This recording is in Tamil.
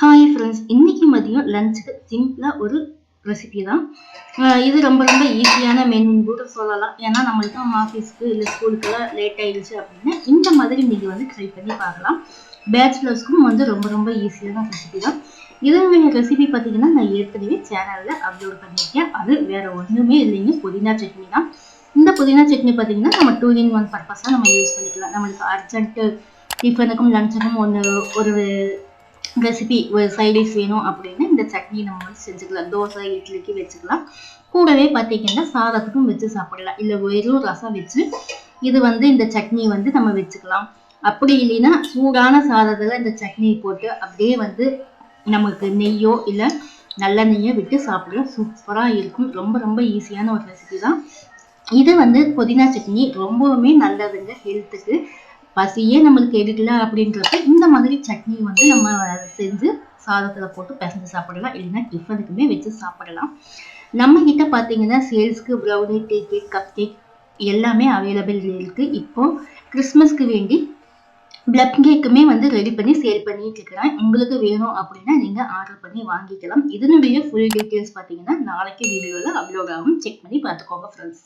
ஹாய் ஃப்ரெண்ட்ஸ் இன்னைக்கு மதியம் லஞ்சுக்கு சிம்பிளாக ஒரு ரெசிபி தான். இது ரொம்ப ரொம்ப ஈஸியான மெனு கூட சொல்லலாம். ஏன்னா நம்மளுக்கு ஆஃபீஸ்க்கு இல்லை ஸ்கூலுக்கெல்லாம் லேட் ஆயிடுச்சு அப்படின்னா இந்த மாதிரி நீங்கள் வந்து ட்ரை பண்ணி பார்க்கலாம். பேச்சுலர்ஸ்க்கும் வந்து ரொம்ப ரொம்ப ஈஸியான ரெசிபி தான். இதனுடைய ரெசிபி பார்த்தீங்கன்னா நான் ஏற்கனவே சேனலில் அப்லோட் பண்ணியிருக்கேன். அது வேறு ஒன்றுமே இல்லைங்க. புதினா சட்னி தான். இந்த புதினா சட்னி பார்த்தீங்கன்னா நம்ம டூ இன் ஒன் பர்பஸாக நம்ம யூஸ் பண்ணிக்கலாம். நம்மளுக்கு அர்ஜென்ட்டு டிஃபனுக்கும் லஞ்சுக்கும் ஒன்று ஒரு ரெசிபி ஒரு சைடிஷ் வேணும் அப்படின்னா இந்த சட்னி நம்ம வந்து செஞ்சுக்கலாம். தோசை இட்லிக்கு வச்சுக்கலாம். கூடவே பார்த்தீங்கன்னா சாதத்துக்கும் வச்சு சாப்பிடலாம். இல்லை வெறும் ரசம் வச்சு இது வந்து இந்த சட்னி வந்து நம்ம வச்சுக்கலாம். அப்படி இல்லைன்னா சூடான சாதத்தில் இந்த சட்னி போட்டு அப்படியே வந்து நமக்கு நெய்யோ இல்லை நல்லெண்ணெய்யோ விட்டு சாப்பிட சூப்பராக இருக்கும். ரொம்ப ரொம்ப ஈஸியான ஒரு ரெசிபி தான். இது வந்து புதினா சட்னி ரொம்பவுமே நல்லதுங்க. ஹெல்த்துக்கு பசியே நம்மளுக்கு எடுக்கல அப்படின்றப்ப இந்த மாதிரி சட்னி வந்து நம்ம செஞ்சு சாதத்தில் போட்டு பிசைஞ்சு சாப்பிடலாம். இல்லைன்னா டிஃபனுக்குமே வச்சு சாப்பிடலாம். நம்ம கிட்ட பார்த்தீங்கன்னா சேல்ஸ்க்கு brownie tea cake cup cake எல்லாமே அவைலபிள் இருக்குது இப்போ கிறிஸ்மஸ்க்கு வேண்டி பிளப் கேக்குமே வந்து ரெடி பண்ணி சேல் பண்ணிட்டு இருக்கிறேன். உங்களுக்கு வேணும் அப்படின்னா நீங்கள் ஆர்டர் பண்ணி வாங்கிக்கலாம். இதனுடைய ஃபுல் டீட்டெயில்ஸ் பார்த்தீங்கன்னா நாளைக்கு வீடியோவில் அப்லோட் ஆகும். செக் பண்ணி பார்த்துக்கோங்க ஃப்ரெண்ட்ஸ்